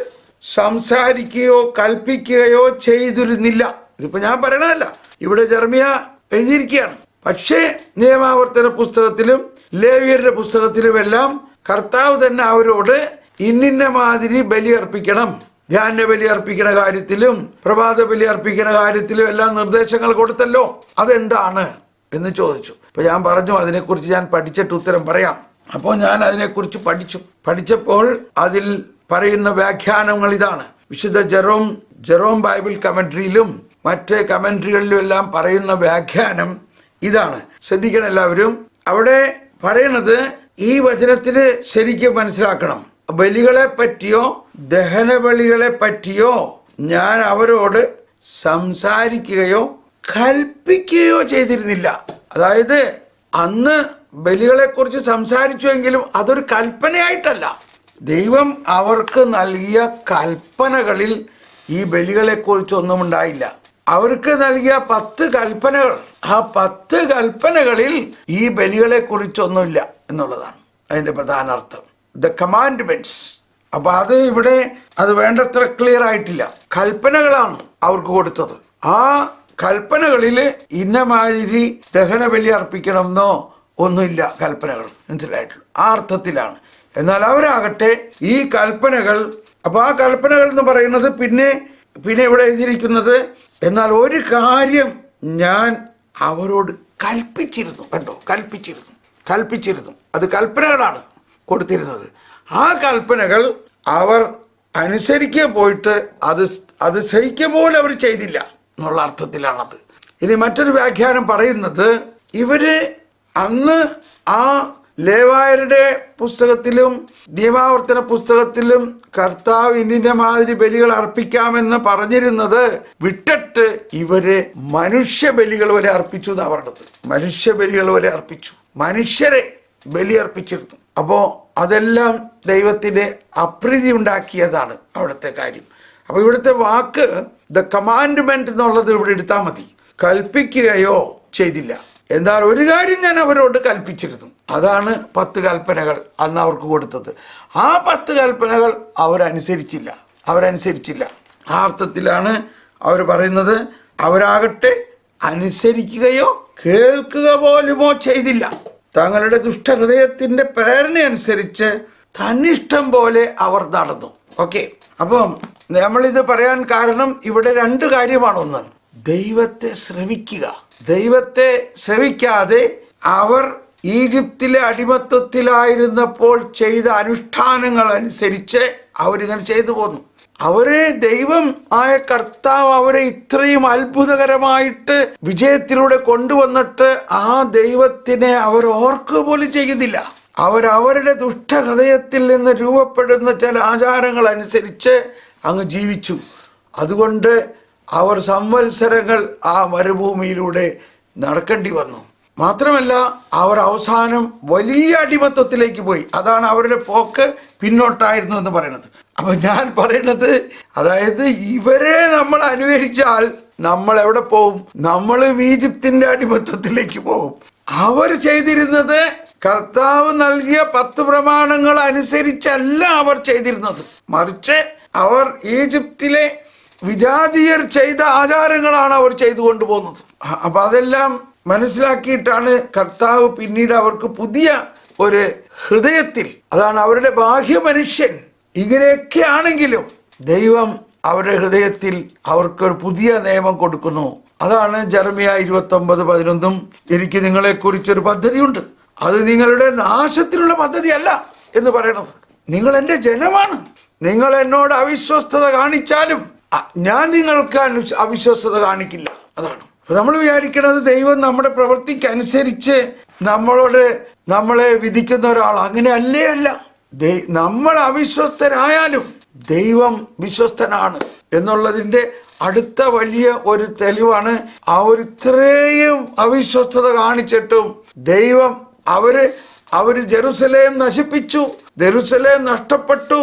സംസാരിക്കുകയോ കൽപ്പിക്കുകയോ ചെയ്തിരുന്നില്ല. ഇതിപ്പോ ഞാൻ പറയണതല്ല. ഇവിടെ ജർമിയ എഴുതിയിരിക്കുകയാണ്. പക്ഷേ നിയമാവർത്തന പുസ്തകത്തിലും ലേവിയരുടെ പുസ്തകത്തിലുമെല്ലാം കർത്താവ് തന്നെ അവരോട് ഇന്നിന്ന മാതിരി ബലി അർപ്പിക്കണം ധ്യാന ബലി അർപ്പിക്കുന്ന കാര്യത്തിലും പ്രഭാത ബലി അർപ്പിക്കുന്ന കാര്യത്തിലും എല്ലാം നിർദ്ദേശങ്ങൾ കൊടുത്തല്ലോ. അതെന്താണ് എന്ന് ചോദിച്ചു. അപ്പൊ ഞാൻ പറഞ്ഞു അതിനെക്കുറിച്ച് ഞാൻ പഠിച്ചിട്ട് ഉത്തരം പറയാം. അപ്പോൾ ഞാൻ അതിനെക്കുറിച്ച് പഠിച്ചു. പഠിച്ചപ്പോൾ അതിൽ പറയുന്ന വ്യാഖ്യാനങ്ങൾ ഇതാണ്. വിശുദ്ധ ജെറോം ജെറോം ബൈബിൾ കമൻട്രിയിലും മറ്റ് കമൻട്രികളിലും എല്ലാം പറയുന്ന വ്യാഖ്യാനം ഇതാണ്. ശ്രദ്ധിക്കണം എല്ലാവരും. അവിടെ പറയണത് ഈ വചനത്തിന് ശരിക്കും മനസ്സിലാക്കണം. ബലികളെ പറ്റിയോ ദഹനബലികളെ പറ്റിയോ ഞാൻ അവരോട് സംസാരിക്കുകയോ കൽപ്പിക്കുകയോ ചെയ്തിരുന്നില്ല. അതായത് അന്ന് ബലികളെക്കുറിച്ച് സംസാരിച്ചുവെങ്കിലും അതൊരു കൽപ്പനയായിട്ടല്ല. ദൈവം അവർക്ക് നൽകിയ കൽപ്പനകളിൽ ഈ ബലികളെ കുറിച്ചൊന്നും ഉണ്ടായില്ല. അവർക്ക് നൽകിയ പത്ത് കൽപ്പനകൾ ആ പത്ത് കൽപ്പനകളിൽ ഈ ബലികളെ കുറിച്ചൊന്നുമില്ല എന്നുള്ളതാണ് അതിന്റെ പ്രധാന അർത്ഥം. ദ കമാൻഡ്മെന്റ്സ് അപ്പൊ അത് ഇവിടെ അത് വേണ്ടത്ര ക്ലിയർ ആയിട്ടില്ല. കൽപ്പനകളാണ് അവർക്ക് കൊടുത്തത്. ആ കൽപ്പനകളിൽ ഇന്ന മാതിരി ദഹന ബലി അർപ്പിക്കണമെന്നോ ഒന്നുമില്ല കൽപ്പനകൾ. മനസ്സിലായിട്ടുള്ളൂ. ആ അർത്ഥത്തിലാണ്. എന്നാൽ അവരാകട്ടെ ഈ കൽപ്പനകൾ അപ്പൊ ആ കൽപ്പനകൾ എന്ന് പറയുന്നത് പിന്നെ പിന്നെ ഇവിടെ എഴുതിയിരിക്കുന്നത് എന്നാൽ ഒരു കാര്യം ഞാൻ അവരോട് കൽപ്പിച്ചിരുന്നു. കണ്ടോ? കൽപ്പിച്ചിരുന്നു. കൽപ്പിച്ചിരുന്നു. അത് കൽപ്പനകളാണ്. കൊടുത്തിരുന്നത്. ആ കൽപ്പനകൾ അവർ അനുസരിക്കുക പോയിട്ട് അത് അത് സഹിക്കുക പോലും അവർ ചെയ്തില്ല എന്നുള്ള അർത്ഥത്തിലാണത്. ഇനി മറ്റൊരു വ്യാഖ്യാനം പറയുന്നത് ഇവർ അന്ന് ആ ലേവായരുടെ പുസ്തകത്തിലും നിയമാവർത്തന പുസ്തകത്തിലും കർത്താവ് ഇന്നിന്റെ മാതിരി ബലികൾ അർപ്പിക്കാമെന്ന് പറഞ്ഞിരുന്നത് വിട്ടിട്ട് ഇവർ മനുഷ്യ ബലികൾ വരെ അർപ്പിച്ചു എന്നാണ് പറഞ്ഞത്. മനുഷ്യ ബലികൾ വരെ അർപ്പിച്ചു. മനുഷ്യരെ ബലി അർപ്പിച്ചിരുന്നു. അപ്പോ അതെല്ലാം ദൈവത്തിന്റെ അപ്രീതി ഉണ്ടാക്കിയതാണ് അവിടുത്തെ കാര്യം. അപ്പോൾ ഇവിടുത്തെ വാക്ക് ദ കമാൻഡ്മെന്റ് എന്നുള്ളത് ഇവിടെ എടുത്താൽ മതി. കൽപ്പിക്കുകയോ ചെയ്തില്ല. എന്നാൽ ഒരു കാര്യം ഞാൻ അവരോട് കൽപ്പിച്ചിരുന്നു. അതാണ് പത്ത് കൽപ്പനകൾ അന്ന് അവർക്ക് കൊടുത്തത്. ആ പത്ത് കൽപ്പനകൾ അവരനുസരിച്ചില്ല. അവരനുസരിച്ചില്ല. ആ അർത്ഥത്തിലാണ് അവർ പറയുന്നത് അവരാകട്ടെ അനുസരിക്കുകയോ കേൾക്കുക പോലുമോ ചെയ്തില്ല. തങ്ങളുടെ ദുഷ്ടഹൃദയത്തിന്റെ പ്രേരണയനുസരിച്ച് തന്നിഷ്ടം പോലെ അവർ നടന്നു. ഓക്കെ അപ്പം നമ്മളിത് പറയാൻ കാരണം ഇവിടെ രണ്ട് കാര്യമാണ് ഒന്ന് ദൈവത്തെ ശ്രമിക്കുക ദൈവത്തെ ശ്രമിക്കാതെ അവർ ഈജിപ്തിലെ അടിമത്വത്തിലായിരുന്നപ്പോൾ ചെയ്ത അനുഷ്ഠാനങ്ങൾ അനുസരിച്ച് അവരിങ്ങനെ ചെയ്തു പോന്നു. അവരെ ദൈവം ആയ കർത്താവ് അവരെ ഇത്രയും അത്ഭുതകരമായിട്ട് വിജയത്തിലൂടെ കൊണ്ടുവന്നിട്ട് ആ ദൈവത്തിനെ അവർ ഓർക്കുക പോലും ചെയ്യുന്നില്ല. അവരവരുടെ ദുഷ്ടഹൃദയത്തിൽ നിന്ന് രൂപപ്പെടുന്ന ചില ആചാരങ്ങൾ അനുസരിച്ച് അങ്ങ് ജീവിച്ചു. അതുകൊണ്ട് അവർ സംവത്സരങ്ങൾ ആ മരുഭൂമിയിലൂടെ നടക്കേണ്ടി വന്നു. മാത്രമല്ല അവർ അവസാനം വലിയ അടിമത്വത്തിലേക്ക് പോയി. അതാണ് അവരുടെ പോക്ക് പിന്നോട്ടായിരുന്നു എന്ന് പറയുന്നത്. അപ്പൊ ഞാൻ പറയുന്നത് അതായത് ഇവരെ നമ്മൾ അനുകരിച്ചാൽ നമ്മൾ എവിടെ പോകും നമ്മൾ ഈജിപ്തിന്റെ അടിമത്വത്തിലേക്ക് പോകും അവർ ചെയ്തിരുന്നത് കർത്താവ് നൽകിയ പത്ത് പ്രമാണങ്ങൾ അനുസരിച്ചല്ല അവർ ചെയ്തിരുന്നത്. മറിച്ച് അവർ ഈജിപ്തിലെ വിജാതീയർ ചെയ്ത ആചാരങ്ങളാണ് അവർ ചെയ്തു കൊണ്ടുപോകുന്നത് അപ്പൊ അതെല്ലാം മനസ്സിലാക്കിയിട്ടാണ് കർത്താവ് പിന്നീട് അവർക്ക് പുതിയ ഒരു ഹൃദയത്തിൽ അതാണ് അവരുടെ ബാഹ്യ മനുഷ്യൻ ഇങ്ങനെയൊക്കെ ആണെങ്കിലും ദൈവം അവരുടെ ഹൃദയത്തിൽ അവർക്കൊരു പുതിയ നിയമം കൊടുക്കുന്നു. അതാണ് ജർമിയ ഇരുപത്തി ഒമ്പത് പതിനൊന്നും. എനിക്ക് നിങ്ങളെ കുറിച്ചൊരു പദ്ധതിയുണ്ട്. അത് നിങ്ങളുടെ നാശത്തിനുള്ള പദ്ധതിയല്ല എന്ന് പറയണത്. നിങ്ങൾ എന്റെ ജനമാണ്. നിങ്ങൾ എന്നോട് അവിശ്വസ്തത കാണിച്ചാലും ഞാൻ നിങ്ങൾക്ക് അവിശ്വസ്തത കാണിക്കില്ല. അതാണ്. അപ്പൊ നമ്മൾ വിചാരിക്കുന്നത് ദൈവം നമ്മുടെ പ്രവൃത്തിക്ക് അനുസരിച്ച് നമ്മളോട് നമ്മളെ വിധിക്കുന്ന ഒരാൾ. അങ്ങനെ അല്ലേ. അല്ല നമ്മൾ അവിശ്വസ്തരായാലും ദൈവം വിശ്വസ്തനാണ് എന്നുള്ളതിന്റെ അടുത്ത വലിയ ഒരു തെളിവാണ് ആ ഒരു ഇത്രയും അവിശ്വസ്തത കാണിച്ചിട്ടും ദൈവം അവർ അവർ ജെറുസലേം നശിപ്പിച്ചു ജെറുസലേം നഷ്ടപ്പെട്ടു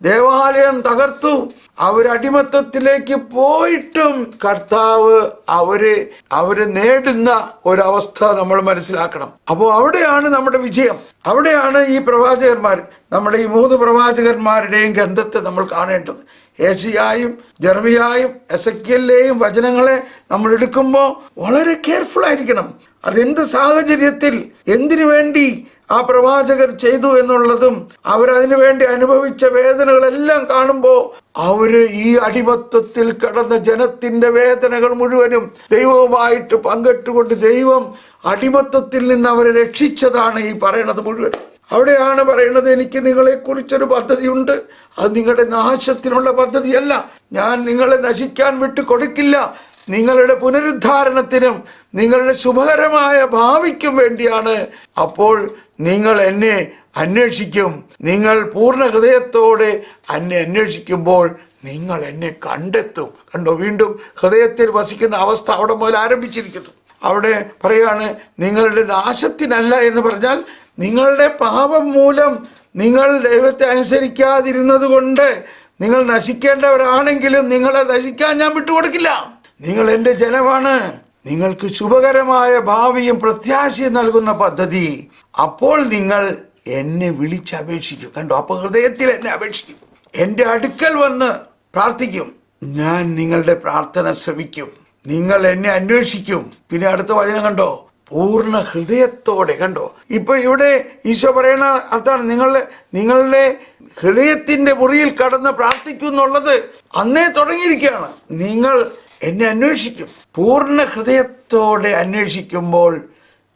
ദേവാലയം തകർത്തു അവരടിമത്തത്തിലേക്ക് പോയിട്ടും കർത്താവ് അവരെ അവരെ നേടുന്ന ഒരവസ്ഥ നമ്മൾ മനസ്സിലാക്കണം. അപ്പോൾ അവിടെയാണ് നമ്മുടെ വിജയം. അവിടെയാണ് ഈ പ്രവാചകന്മാർ നമ്മുടെ ഈ മൂന്ന് പ്രവാചകന്മാരുടെയും ഗന്ധത്തെ നമ്മൾ കാണേണ്ടത്. ഏഷ്യയായും ജർമിയായും എസക്കിയലിലെയും വചനങ്ങളെ നമ്മൾ എടുക്കുമ്പോൾ വളരെ കെയർഫുൾ ആയിരിക്കണം. അതെന്ത് സാഹചര്യത്തിൽ എന്തിനു വേണ്ടി ആ പ്രവാചകർ ചെയ്തു എന്നുള്ളതും അവരതിനു വേണ്ടി അനുഭവിച്ച വേദനകളെല്ലാം കാണുമ്പോൾ അവർ ഈ അടിമത്വത്തിൽ കിടന്ന ജനത്തിന്റെ വേദനകൾ മുഴുവനും ദൈവവുമായിട്ട് പങ്കിട്ടുകൊണ്ട് ദൈവം അടിമത്വത്തിൽ നിന്ന് അവരെ രക്ഷിച്ചതാണ് ഈ പറയണത് മുഴുവൻ. അവിടെയാണ് പറയുന്നത് എനിക്ക് നിങ്ങളെ കുറിച്ചൊരു പദ്ധതിയുണ്ട്. അത് നിങ്ങളുടെ നാശത്തിനുള്ള പദ്ധതിയല്ല. ഞാൻ നിങ്ങളെ നശിക്കാൻ വിട്ടു കൊടുക്കില്ല നിങ്ങളുടെ പുനരുദ്ധാരണത്തിനും നിങ്ങളുടെ ശുഭകരമായ ഭാവിക്കും വേണ്ടിയാണ്. അപ്പോൾ നിങ്ങൾ എന്നെ അന്വേഷിക്കും. നിങ്ങൾ പൂർണ ഹൃദയത്തോടെ എന്നെ അന്വേഷിക്കുമ്പോൾ നിങ്ങൾ എന്നെ കണ്ടെത്തും. കണ്ടോ വീണ്ടും ഹൃദയത്തിൽ വസിക്കുന്ന അവസ്ഥ അവിടെ മുതൽ ആരംഭിച്ചിരിക്കുന്നു. അവിടെ പറയുകയാണ് നിങ്ങളുടെ നാശത്തിനല്ല എന്ന് പറഞ്ഞാൽ നിങ്ങളുടെ പാപം മൂലം നിങ്ങൾ ദൈവത്തെ അനുസരിക്കാതിരുന്നത് കൊണ്ട് നിങ്ങൾ നശിക്കേണ്ടവരാണെങ്കിലും നിങ്ങളെ നശിക്കാൻ ഞാൻ വിട്ടുകൊടുക്കില്ല. നിങ്ങൾ എന്റെ ജനമാണ്. നിങ്ങൾക്ക് ശുഭകരമായ ഭാവിയും പ്രത്യാശയും നൽകുന്ന പദ്ധതി. അപ്പോൾ നിങ്ങൾ എന്നെ വിളിച്ചപേക്ഷിക്കും. കണ്ടു? അപ്പോൾ ഹൃദയത്തിൽ എന്നെ അപേക്ഷിക്കും. എന്റെ അടുക്കൽ വന്ന് പ്രാർത്ഥിക്കും. ഞാൻ നിങ്ങളുടെ പ്രാർത്ഥന ശ്രമിക്കും നിങ്ങൾ എന്നെ അന്വേഷിക്കും. പിന്നെ അടുത്ത വചനം കണ്ടോ? പൂർണ ഹൃദയത്തോടെ കണ്ടോ? ഇപ്പൊ ഇവിടെ ഈശോ പറയണ അതാണ് നിങ്ങളുടെ നിങ്ങളുടെ ഹൃദയത്തിന്റെ മുറിയിൽ കടന്ന് പ്രാർത്ഥിക്കും എന്നുള്ളത് അന്നേ തുടങ്ങിയിരിക്കുകയാണ്. നിങ്ങൾ എന്നെ അന്വേഷിക്കും. പൂർണ ഹൃദയത്തോടെ അന്വേഷിക്കുമ്പോൾ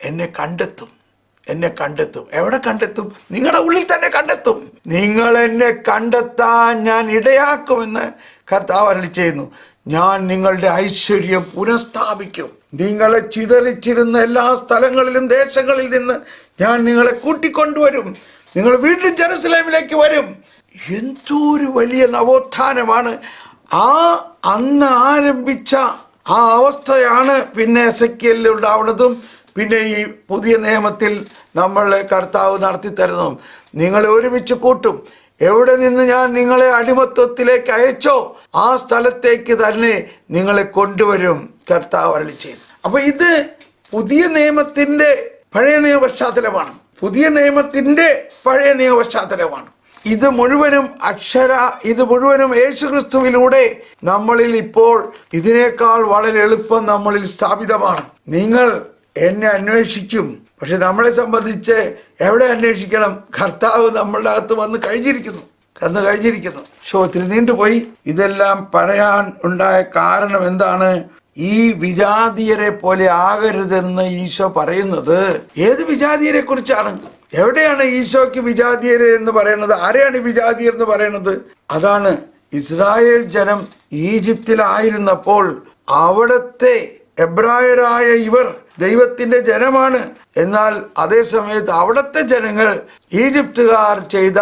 എന്നെ കണ്ടെത്തും. എന്നെ കണ്ടെത്തും. എവിടെ കണ്ടെത്തും? നിങ്ങളുടെ ഉള്ളിൽ തന്നെ കണ്ടെത്തും. നിങ്ങൾ എന്നെ കണ്ടെത്താൻ ഞാൻ ഇടയാക്കുമെന്ന് കർത്താവ് അരളി ചെയ്യുന്നു. ഞാൻ നിങ്ങളുടെ ഐശ്വര്യം പുനഃസ്ഥാപിക്കും. നിങ്ങളെ ചിതറിച്ചിരുന്ന എല്ലാ സ്ഥലങ്ങളിലും ദേശങ്ങളിൽ നിന്ന് ഞാൻ നിങ്ങളെ കൂട്ടിക്കൊണ്ടുവരും. നിങ്ങൾ വീണ്ടും ജെറുസലേമിലേക്ക് വരും. എന്തോ ഒരു വലിയ നവോത്ഥാനമാണ്. ആ അന്ന് ആരംഭിച്ച ആ അവസ്ഥയാണ് പിന്നെ എസക്കിയലിൽ ഉണ്ടാവുന്നതും പിന്നെ ഈ പുതിയ നിയമത്തിൽ നമ്മളെ കർത്താവ് നടത്തി തരുന്നതും നിങ്ങളെ ഒരുമിച്ച് കൂട്ടും. എവിടെ നിന്ന് ഞാൻ നിങ്ങളെ അടിമത്വത്തിലേക്ക് അയച്ചോ ആ സ്ഥലത്തേക്ക് തന്നെ നിങ്ങളെ കൊണ്ടുവരും കർത്താവ് അരളി ചെയ്തു അപ്പൊ ഇത് പുതിയ നിയമത്തിന്റെ പഴയ നിയമ പശ്ചാത്തലമാണ് പുതിയ നിയമത്തിന്റെ പഴയ നിയമ പശ്ചാത്തലമാണ് ഇത് മുഴുവനും അക്ഷര ഇത് മുഴുവനും യേശുക്രിസ്തുവിലൂടെ നമ്മളിൽ ഇപ്പോൾ ഇതിനേക്കാൾ വളരെ എളുപ്പം നമ്മളിൽ സ്ഥാപിതമാണ്. നിങ്ങൾ എന്നെ അന്വേഷിക്കും. പക്ഷെ നമ്മളെ സംബന്ധിച്ച് എവിടെ അന്വേഷിക്കണം? കർത്താവ് നമ്മളുടെ അകത്ത് വന്ന് കഴിഞ്ഞിരിക്കുന്നു. കന്ന് കഴിഞ്ഞിരിക്കുന്നു. ഷോ ഒത്തിരി നീണ്ടുപോയി. ഇതെല്ലാം പറയാൻ ഉണ്ടായ കാരണം എന്താണ്? ഈ വിജാതീയരെ പോലെ ആകരുതെന്ന് ഈശോ പറയുന്നത് ഏത് വിജാതീയരെ കുറിച്ചാണ് എവിടെയാണ് ഈശോയ്ക്ക് വിജാതീയര് എന്ന് പറയുന്നത്? ആരെയാണ് വിജാതീയർ എന്ന് പറയുന്നത്? അതാണ് ഇസ്രായേൽ ജനം ഈജിപ്തിലായിരുന്നപ്പോൾ അവിടത്തെ എബ്രായരായ ഇവർ ദൈവത്തിന്റെ ജനമാണ്. എന്നാൽ അതേസമയത്ത് അവിടുത്തെ ജനങ്ങൾ ഈജിപ്തുകാർ ചെയ്ത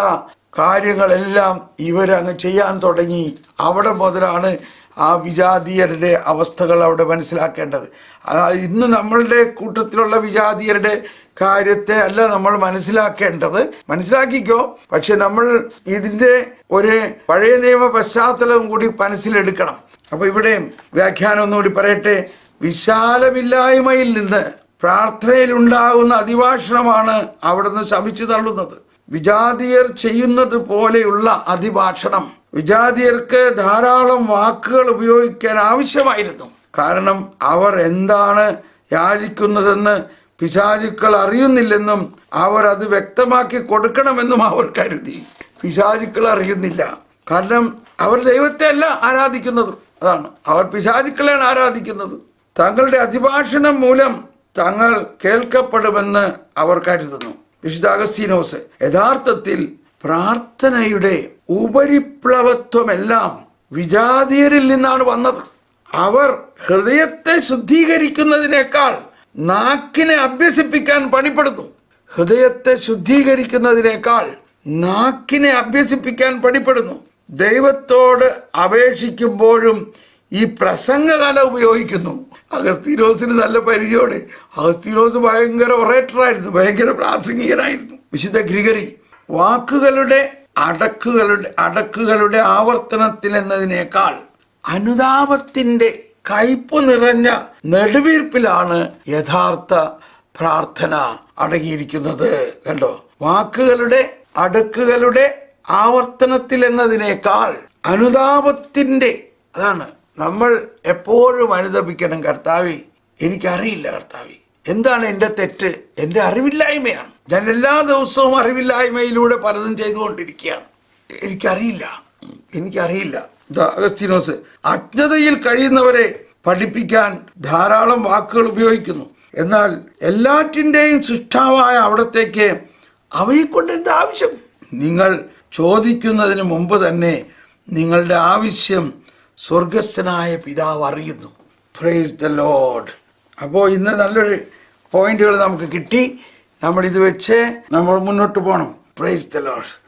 കാര്യങ്ങളെല്ലാം ഇവരങ്ങ് ചെയ്യാൻ തുടങ്ങി. അവിടെ മുതലാണ് ആ വിജാതീയരുടെ അവസ്ഥകൾ അവിടെ മനസ്സിലാക്കേണ്ടത്. അതായത് ഇന്ന് നമ്മളുടെ കൂട്ടത്തിലുള്ള വിജാതീയരുടെ കാര്യത്തെ അല്ല നമ്മൾ മനസ്സിലാക്കേണ്ടത്. മനസ്സിലാക്കിക്കോ പക്ഷെ നമ്മൾ ഇതിന്റെ ഒരു പഴയ നിയമ പശ്ചാത്തലവും കൂടി മനസ്സിലെടുക്കണം. അപ്പോൾ ഇവിടെ വ്യാഖ്യാനം ഒന്നുകൂടി പറയട്ടെ. വിശാലമില്ലായ്മയിൽ നിന്ന് പ്രാർത്ഥനയിലുണ്ടാകുന്ന അതിഭാഷണമാണ് അവിടുന്ന് ശപിച്ചു തള്ളുന്നത്. വിജാതിയർ ചെയ്യുന്നത് പോലെയുള്ള അതിഭാഷണം വിജാതിയർക്ക് ധാരാളം വാക്കുകൾ ഉപയോഗിക്കാൻ ആവശ്യമായിരുന്നു. കാരണം അവർ എന്താണ് യാചിക്കുന്നതെന്ന് പിശാചുക്കൾ അറിയുന്നില്ലെന്നും അവർ അത് വ്യക്തമാക്കി കൊടുക്കണമെന്നും അവർ കരുതി. പിശാചുക്കൾ അറിയുന്നില്ല. കാരണം അവർ ദൈവത്തെ അല്ല ആരാധിക്കുന്നത്. അതാണ്. അവർ പിശാചുക്കളെയാണ് ആരാധിക്കുന്നത്. തങ്ങളുടെ അതിഭാഷണം മൂലം തങ്ങൾ കേൾക്കപ്പെടുമെന്ന് അവർ കരുതുന്നു. വിശുദ്ധ അഗസ്തീനോസ് യഥാർത്ഥത്തിൽ പ്രാർത്ഥനയുടെ ഉപരിപ്ലവത്വമെല്ലാം വിജാതീയരിൽ നിന്നാണ് വന്നത്. അവർ ഹൃദയത്തെ ശുദ്ധീകരിക്കുന്നതിനേക്കാൾ നാക്കിനെ അഭ്യസിപ്പിക്കാൻ പണിപ്പെടുന്നു. ഹൃദയത്തെ ശുദ്ധീകരിക്കുന്നതിനേക്കാൾ നാക്കിനെ അഭ്യസിപ്പിക്കാൻ പണിപ്പെടുന്നു. ദൈവത്തോട് അപേക്ഷിക്കുമ്പോഴും ഈ പ്രസംഗകല ഉപയോഗിക്കുന്നു. അഗസ്തീനോസിന് നല്ല പരിചയമാണ്. അഗസ്തീനോസ് ഭയങ്കര ഒറേറ്ററായിരുന്നു ഭയങ്കര പ്രാസംഗികനായിരുന്നു. വിശുദ്ധ ഗ്രിഗറി വാക്കുകളുടെ അടക്കുകളുടെ അടക്കുകളുടെ ആവർത്തനത്തിൽ എന്നതിനേക്കാൾ അനുതാപത്തിന്റെ കയ്പ് നിറഞ്ഞ നെടുവീർപ്പിലാണ് യഥാർത്ഥ പ്രാർത്ഥന അടങ്ങിയിരിക്കുന്നത്. കണ്ടോ? വാക്കുകളുടെ അടുക്കുകളുടെ ആവർത്തനത്തിൽ എന്നതിനേക്കാൾ അനുതാപത്തിന്റെ അതാണ് നമ്മൾ എപ്പോഴും അനുദപിക്കണം കർത്താവി. എനിക്കറിയില്ല കർത്താവി. എന്താണ് എന്റെ തെറ്റ്? എന്റെ അറിവില്ലായ്മയാണ്. ഞാൻ എല്ലാ ദിവസവും അറിവില്ലായ്മയിലൂടെ പലതും ചെയ്തുകൊണ്ടിരിക്കുകയാണ്. എനിക്കറിയില്ല. എനിക്കറിയില്ല. അഗസ്തീനോസ് അജ്ഞതയിൽ കഴിയുന്നവരെ പഠിപ്പിക്കാൻ ധാരാളം വാക്കുകൾ ഉപയോഗിക്കുന്നു. എന്നാൽ എല്ലാറ്റിന്റെയും സൃഷ്ടാവായ അവിടത്തേക്ക് അവയെ കൊണ്ട് എന്താ ആവശ്യം? നിങ്ങൾ ചോദിക്കുന്നതിന് മുമ്പ് തന്നെ നിങ്ങളുടെ ആവശ്യം സ്വർഗസ്ഥനായ പിതാവ് അറിയുന്നു. പ്രൈസ് ദ ലോഡ് അപ്പോൾ ഇന്ന് നല്ലൊരു പോയിന്റുകൾ നമുക്ക് കിട്ടി. നമ്മൾ ഇത് വെച്ച് നമ്മൾ മുന്നോട്ട് പോകണം പ്രൈസ് ദ ലോഡ്